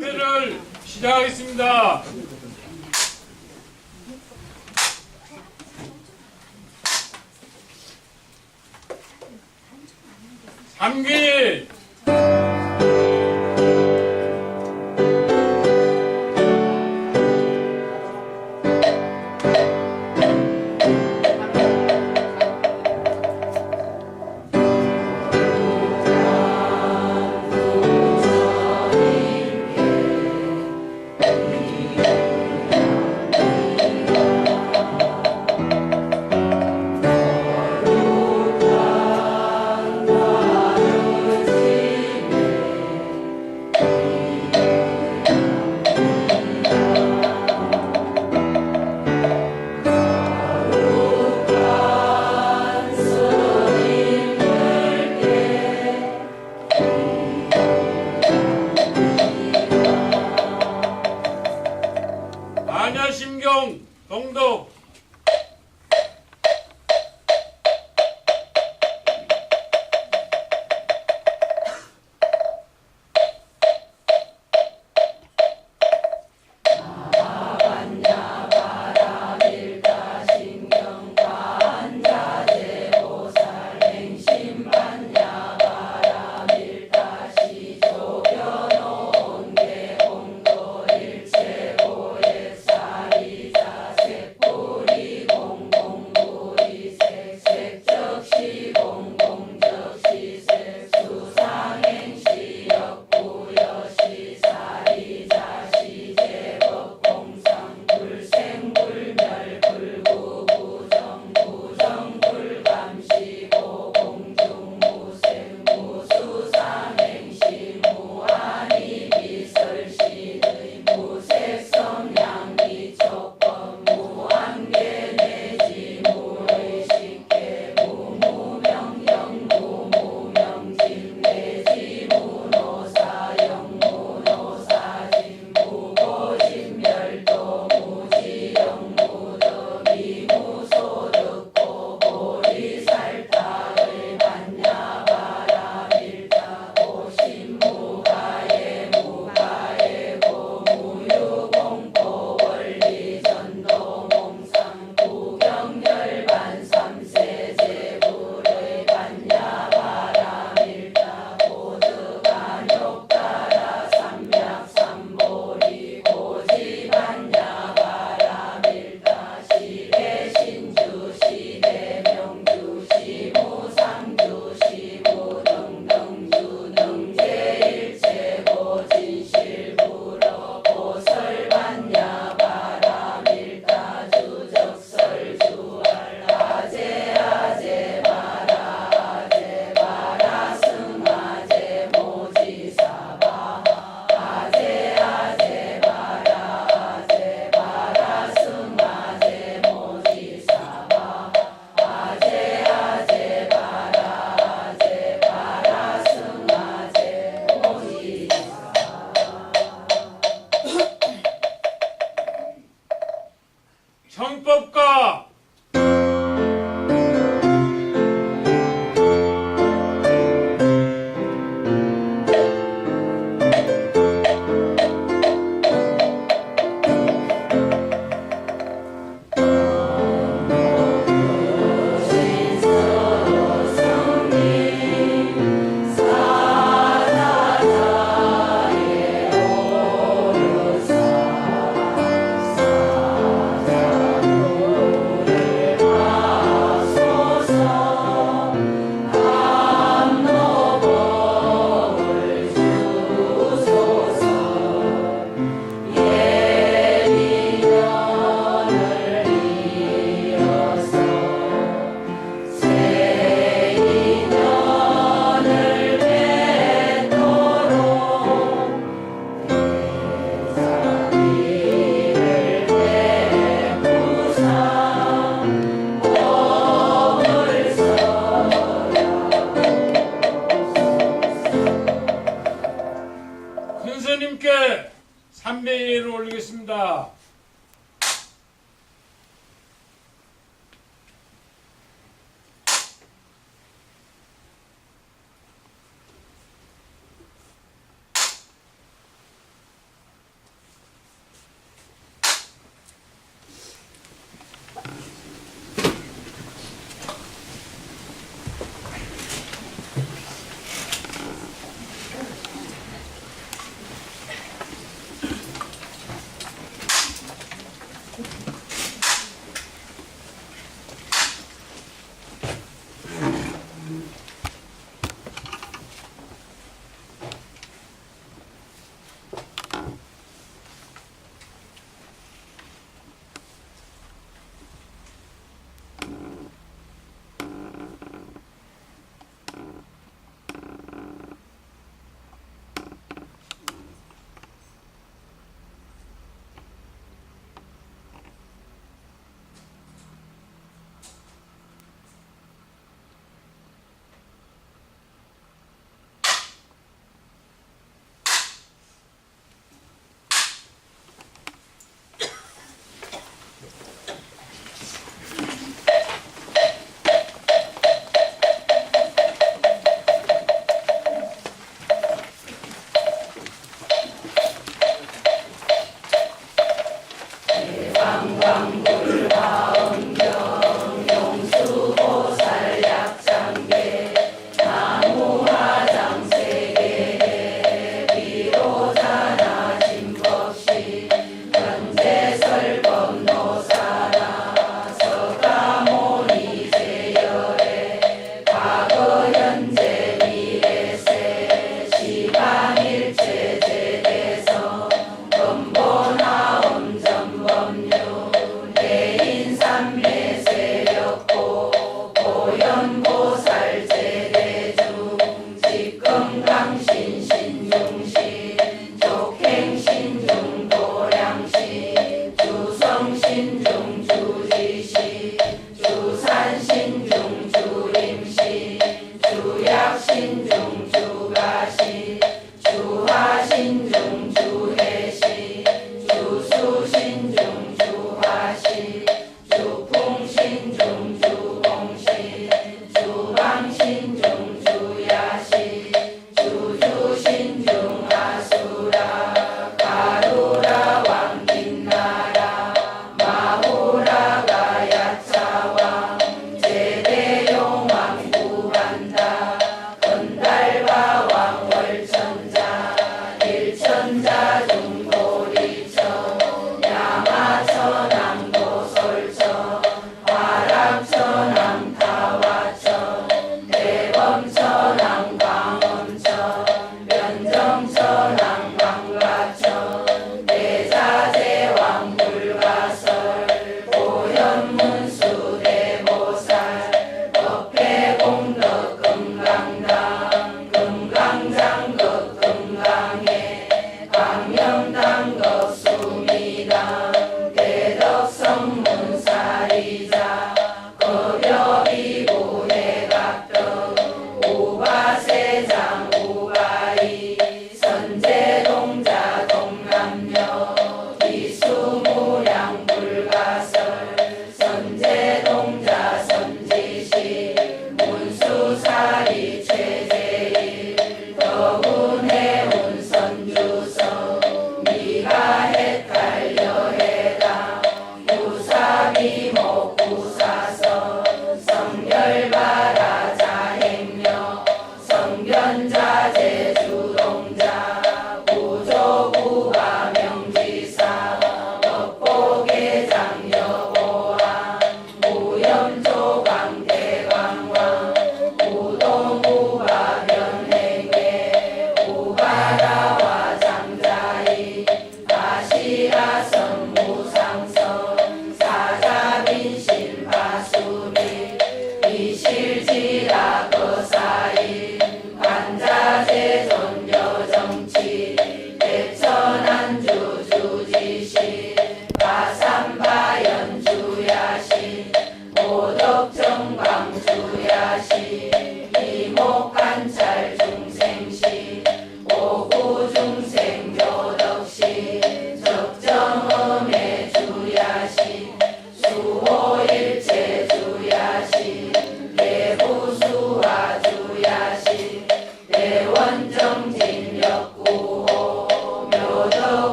회를 시작하겠습니다. 삼기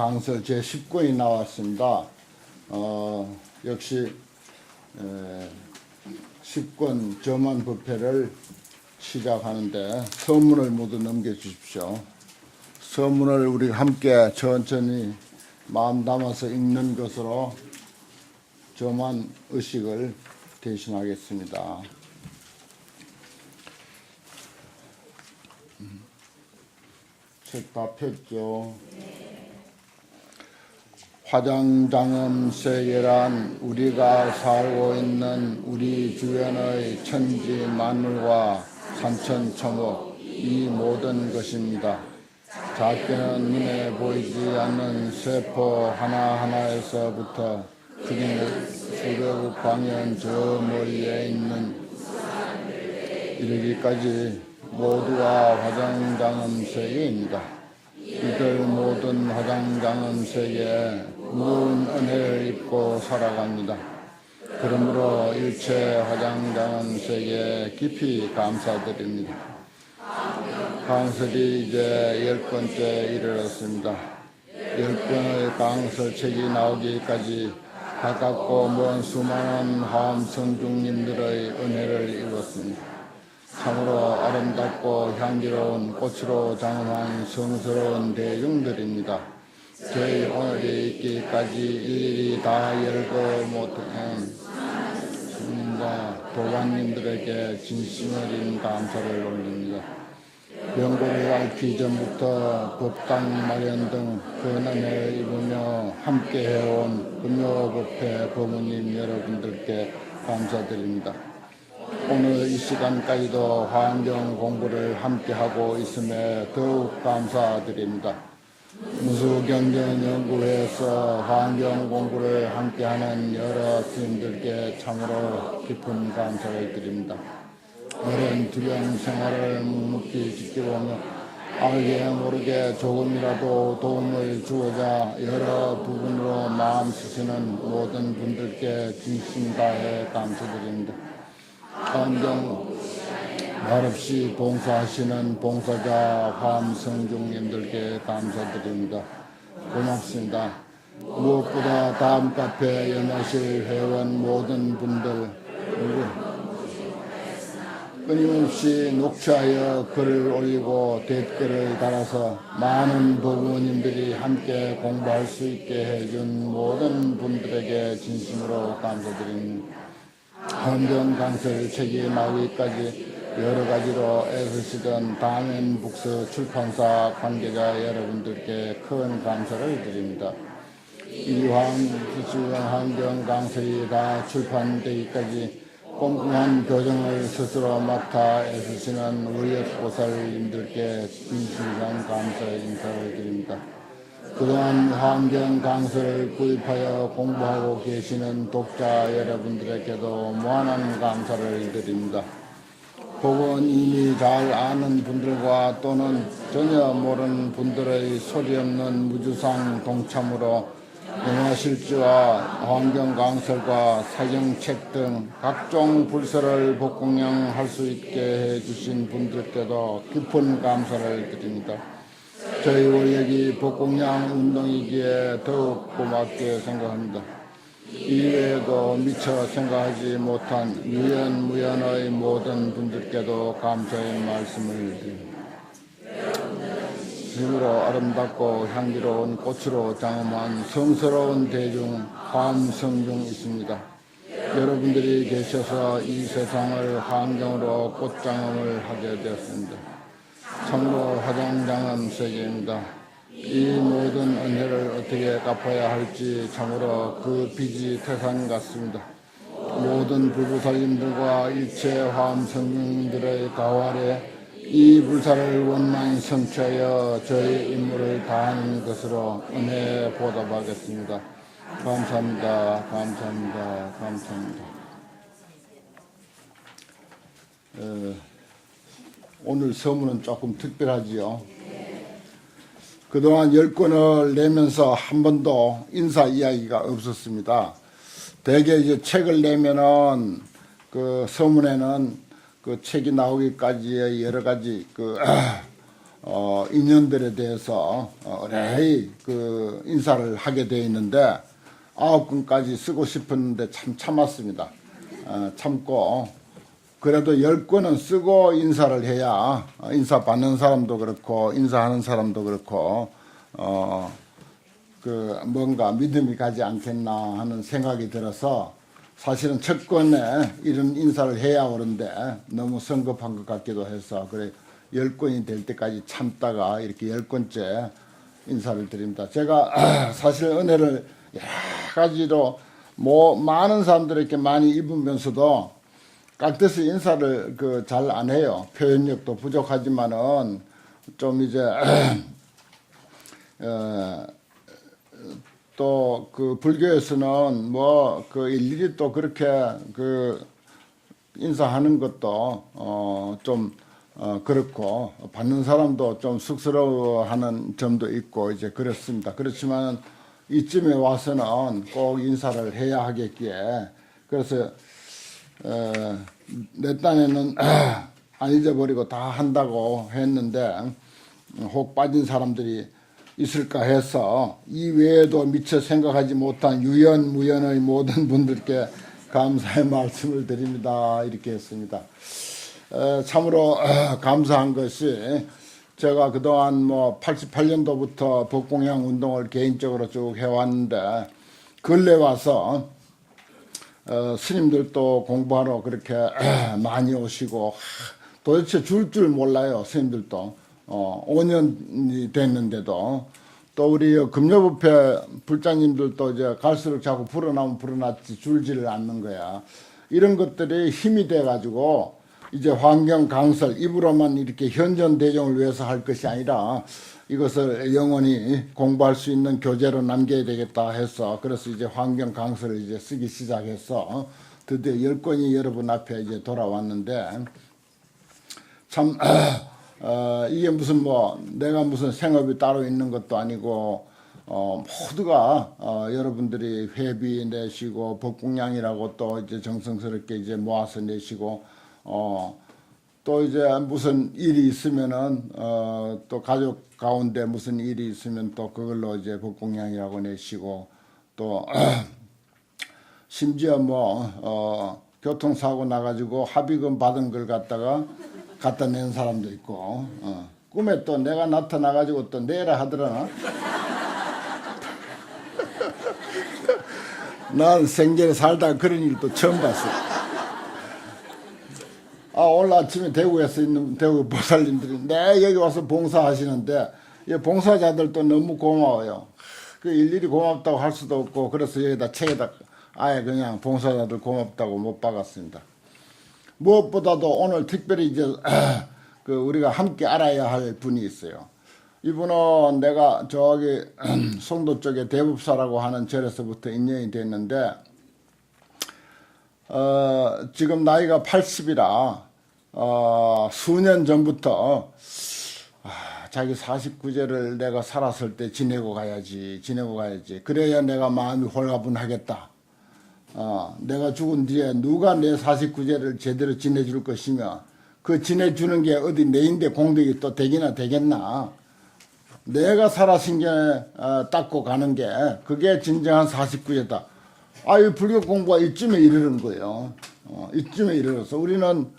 강서 제 19이 나왔습니다. 어, 역시 에, 10권 저만 법회를 시작하는데 서문을 모두 넘겨주십시오. 서문을 우리 함께 천천히 마음 담아서 읽는 것으로 저만 의식을 대신하겠습니다. 책 다 폈죠? 화장장엄 세계란 우리가 살고 있는 우리 주변의 천지 만물과 산천 초목 이 모든 것입니다. 작게는 눈에 보이지 않는 세포 하나하나에서부터 크기는 수백 광년 저 멀리에 있는 이르기까지 모두가 화장장엄 세계입니다. 이들 모든 화장장은 세계에 무거운 은혜를 입고 살아갑니다. 그러므로 일체 화장장은 세계에 깊이 감사드립니다. 강설이 이제 열 번째 이르렀습니다. 열 번의 강설책이 나오기까지 가깝고 먼 수많은 화엄 성중님들의 은혜를 입었습니다. 참으로 아름답고 향기로운 꽃으로 장엄한 성스러운 대중들입니다. 저희 오늘이 있기까지 일일이 다 열거 못한 스님과 도반님들에게 진심 어린 감사를 올립니다. 병고를 앓기 전부터 법당 마련 등 근한을 입으며 함께 해온 금요법회 법무님 여러분들께 감사드립니다. 오늘 이 시간까지도 환경 공부를 함께 하고 있음에 더욱 감사드립니다. 무수경전연구회에서 환경 공부를 함께하는 여러 스님들께 참으로 깊은 감사를 드립니다. 어른 주변 생활을 묵묵히 지켜보며 알게 모르게 조금이라도 도움을 주고자 여러 부분으로 마음 쓰시는 모든 분들께 진심 다해 감사드립니다. 환경 말없이 봉사하시는 봉사자 화암성중님들께 감사드립니다. 고맙습니다. 무엇보다 다음 카페 연화실 회원 모든 분들 그리고 끊임없이 녹취하여 글을 올리고 댓글을 달아서 많은 부모님들이 함께 공부할 수 있게 해준 모든 분들에게 진심으로 감사드립니다. 환경 강설 책이 나오기까지 여러 가지로 애쓰시던 다men 북스 출판사 관계자 여러분들께 큰 감사를 드립니다. 이황 기술 환경 강설이 다 출판되기까지 꼼꼼한 교정을 스스로 맡아 애쓰시는 의협 보살님들께 진심한 감사 인사를 드립니다. 그동안 환경 강서를 구입하여 공부하고 계시는 독자 여러분들에게도 무한한 감사를 드립니다. 혹은 이미 잘 아는 분들과 또는 전혀 모르는 분들의 소리 없는 무주상 동참으로 영화실지와 환경 강설과 사경책 등 각종 불서를 복공양할 수 있게 해주신 분들께도 깊은 감사를 드립니다. 저희 원력이 복공양 운동이기에 더욱 고맙게 생각합니다. 이외에도 미처 생각하지 못한 유연무연의 모든 분들께도 감사의 말씀을 드립니다. 힘으로 아름답고 향기로운 꽃으로 장엄한 성스러운 대중 화엄성중 있습니다. 여러분들이 계셔서 이 세상을 환경으로 꽃장엄을 하게 되었습니다. 참으로 화장장엄 세계입니다. 이 모든 은혜를 어떻게 갚아야 할지 참으로 그 빚이 태산 같습니다. 모든 불부살님들과 일체 화엄 성령들의 가활에 이 불사를 원만히 성취하여 저희 임무를 다하는 것으로 은혜 보답하겠습니다. 감사합니다. 감사합니다. 감사합니다. 어, 오늘 서문은 조금 특별하지요. 그동안 열 권을 내면서 한 번도 인사 이야기가 없었습니다. 대개 이제 책을 내면은 그 서문에는 그 책이 나오기까지의 여러 가지 그 어, 인연들에 대해서 어, 어레이 그 인사를 하게 돼 있는데 아홉 권까지 쓰고 싶었는데 참 참았습니다. 어, 참고 그래도 열 권은 쓰고 인사를 해야 어, 인사 받는 사람도 그렇고 인사하는 사람도 그렇고 어 그 뭔가 믿음이 가지 않겠나 하는 생각이 들어서 사실은 첫 권에 이런 인사를 해야 오는데 너무 성급한 것 같기도 해서 그래 열 권이 될 때까지 참다가 이렇게 열 권째 인사를 드립니다. 제가 사실 은혜를 여러 가지로 뭐 많은 사람들에게 많이 입으면서도 깍듯이 인사를 그 잘 안 해요. 표현력도 부족하지만은 좀 이제 어, 또그 불교에서는 뭐 그 일일이 또 그렇게 그 인사하는 것도 어좀 어 그렇고 받는 사람도 좀 쑥스러워하는 점도 있고 이제 그렇습니다. 그렇지만 이쯤에 와서는 꼭 인사를 해야 하겠기에 그래서 어, 내 딴에는 안 잊어버리고 다 한다고 했는데 혹 빠진 사람들이 있을까 해서 이 외에도 미처 생각하지 못한 유연무연의 모든 분들께 감사의 말씀을 드립니다. 이렇게 했습니다. 에, 참으로 감사한 것이 제가 그동안 뭐 88년도부터 복공양 운동을 개인적으로 쭉 해왔는데 근래 와서 어, 스님들도 공부하러 그렇게 많이 오시고 도대체 줄줄 몰라요 스님들도. 어, 5년이 됐는데도. 또 우리 금요부패 불자님들도 이제 갈수록 자꾸 불어나면 불어났지 줄지를 않는 거야. 이런 것들이 힘이 돼 가지고 이제 환경 강설 입으로만 이렇게 현전 대종을 위해서 할 것이 아니라 이것을 영원히 공부할 수 있는 교재로 남겨야 되겠다 해서 그래서 이제 환경 강설을 이제 쓰기 시작해서 드디어 열 권이 여러분 앞에 이제 돌아왔는데 참 어, 이게 무슨 뭐 내가 무슨 생업이 따로 있는 것도 아니고 어, 모두가 어, 여러분들이 회비 내시고 복공량이라고 또 이제 정성스럽게 이제 모아서 내시고 어, 또 이제 무슨 일이 있으면은 어, 또 가족 가운데 무슨 일이 있으면 또 그걸로 이제 복공량이라고 내시고 또 심지어 뭐 어, 교통사고 나가지고 합의금 받은 걸 갖다가 갖다 낸 사람도 있고 어. 꿈에 또 내가 나타나가지고 또 내라 하더라나 난 생전에 살다가 그런 일도 처음 봤어 아 오늘 아침에 대구에서 있는 대구 보살님들이 네 여기 와서 봉사하시는데 이 봉사자들도 너무 고마워요 그 일일이 고맙다고 할 수도 없고 그래서 여기다 책에다 아예 그냥 봉사자들 고맙다고 못 박았습니다 무엇보다도 오늘 특별히 이제 그 우리가 함께 알아야 할 분이 있어요. 이분은 내가 저기 송도 쪽에 대법사라고 하는 절에서부터 인연이 됐는데 어, 지금 나이가 80이라 어, 수년 전부터 아, 자기 49제를 내가 살았을 때 지내고 가야지 지내고 가야지. 그래야 내가 마음이 홀가분하겠다. 어, 내가 죽은 뒤에 누가 내 49제를 제대로 지내줄 것이며 그 지내주는 게 어디 내인데 공덕이 또 되기나 되겠나? 내가 살아신 게 어, 닦고 가는 게 그게 진정한 49제다 아유 불교 공부가 이쯤에 이르는 거예요 어, 이쯤에 이르러서 우리는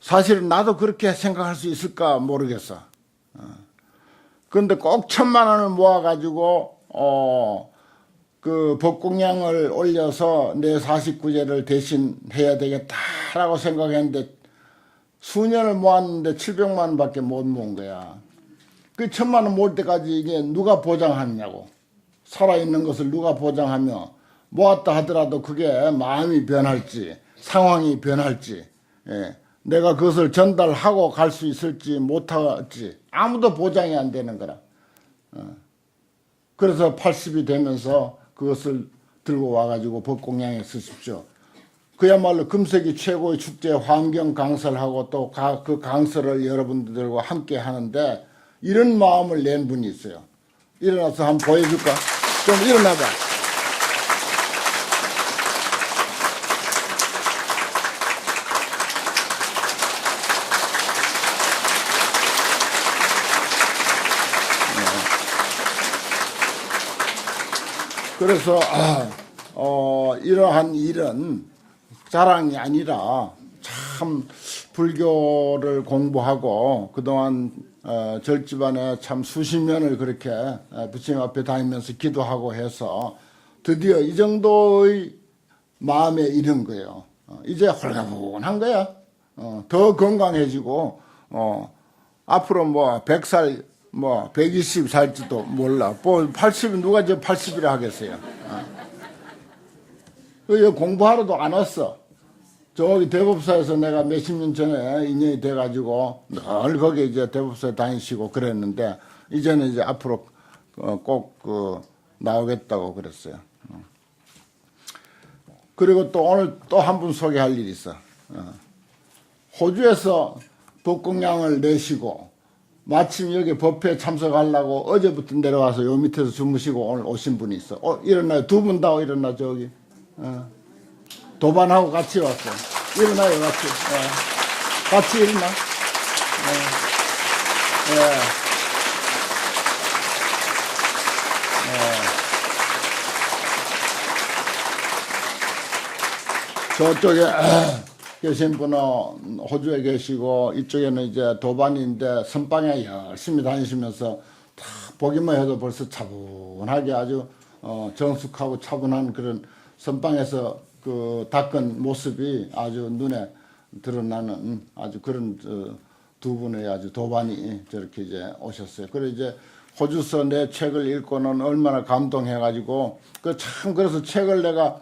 사실은 나도 그렇게 생각할 수 있을까 모르겠어 어. 그런데 꼭 천만 원을 모아가지고 어, 그 법공양을 올려서 내 49제를 대신 해야 되겠다라고 생각했는데 수년을 모았는데 700만 원밖에 못 모은 거야. 그 천만 원 모을 때까지 이게 누가 보장하느냐고. 살아있는 것을 누가 보장하며 모았다 하더라도 그게 마음이 변할지 상황이 변할지 예. 내가 그것을 전달하고 갈 수 있을지 못할지 아무도 보장이 안 되는 거라. 어. 그래서 80이 되면서 그것을 들고 와가지고 법공양에 쓰십시오. 그야말로 금세기 최고의 축제 환경 강설하고 또 그 강설을 여러분들과 함께 하는데 이런 마음을 낸 분이 있어요. 일어나서 한번 보여줄까? 좀 일어나봐. 그래서 아, 어, 이러한 일은 자랑이 아니라 참 불교를 공부하고 그동안 어, 절집안에 참 수십 년을 그렇게 어, 부처님 앞에 다니면서 기도하고 해서 드디어 이 정도의 마음에 이른 거예요. 어, 이제 홀가분한 거야. 어, 더 건강해지고 어, 앞으로 뭐 100살 뭐 120 살지도 몰라. 뭐 80이 누가 저 80이라 하겠어요. 어. 그 공부하러도 안 왔어. 저기 대법사에서 내가 몇십 년 전에 인연이 돼가지고 늘 거기 이제 대법사에 다니시고 그랬는데 이제는 이제 앞으로 어, 꼭그 나오겠다고 그랬어요. 어. 그리고 또 오늘 또 한 분 소개할 일이 있어. 어. 호주에서 복공양을 내시고 마침 여기 법회에 참석하려고 어제부터 내려와서 요 밑에서 주무시고 오늘 오신 분이 있어. 어, 일어나요. 두 분 다 일어나 저기. 어. 도반하고 같이 왔어. 일어나요, 같이. 예. 같이 일어나. 예. 예. 예. 저쪽에 계신 분은 호주에 계시고 이쪽에는 이제 도반인데 선방에 열심히 다니시면서 다 보기만 해도 벌써 차분하게 아주 어, 정숙하고 차분한 그런 선방에서 그 닦은 모습이 아주 눈에 드러나는 아주 그런 어, 두 분의 아주 도반이 저렇게 이제 오셨어요. 그래 이제 호주서 내 책을 읽고는 얼마나 감동해가지고 그 참 그래서 책을 내가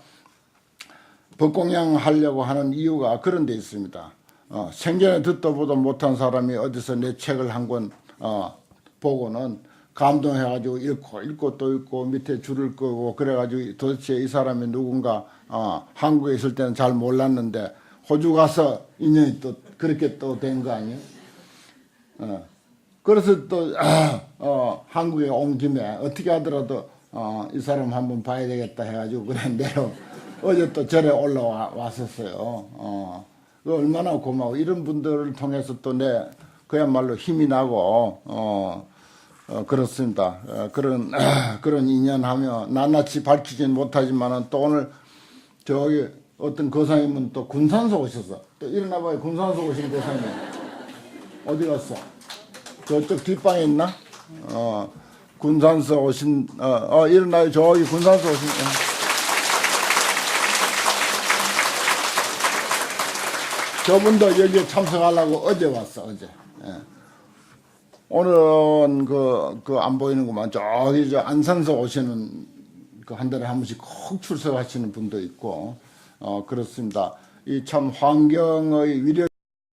법공양 하려고 하는 이유가 그런 데 있습니다. 어, 생전에 듣도 보도 못한 사람이 어디서 내 책을 한권 어, 보고는 감동해가지고 읽고 읽고 또 읽고 밑에 줄을 끄고 그래가지고 도대체 이 사람이 누군가 어, 한국에 있을 때는 잘 몰랐는데 호주 가서 인연이 또 그렇게 또 된 거 아니에요? 어. 그래서 또 아, 어, 한국에 온 김에 어떻게 하더라도 어, 이 사람 한번 봐야 되겠다 해가지고 그래 내려 어제 또 절에 올라와 왔었어요. 어, 그 얼마나 고마워. 이런 분들을 통해서 또 내 그야말로 힘이 나고 어, 어 그렇습니다. 어, 그런 그런 인연하며 낱낱이 밝히진 못하지만은 또 오늘 저기 어떤 거사님은 또 군산서 오셨어. 또 일어나봐요. 군산서 오신 거사님 어디 갔어? 저쪽 뒷방에 있나? 어, 군산서 오신, 어, 어, 일어나요. 저기 군산서 오신, 어. 저분도 여기에 참석하려고 어제 왔어, 어제. 예. 오늘은 그, 그 안 보이는구만. 저기 저 안산서 오시는 그 한 달에 한 번씩 꼭 출석하시는 분도 있고, 어, 그렇습니다. 이 참 환경의 위력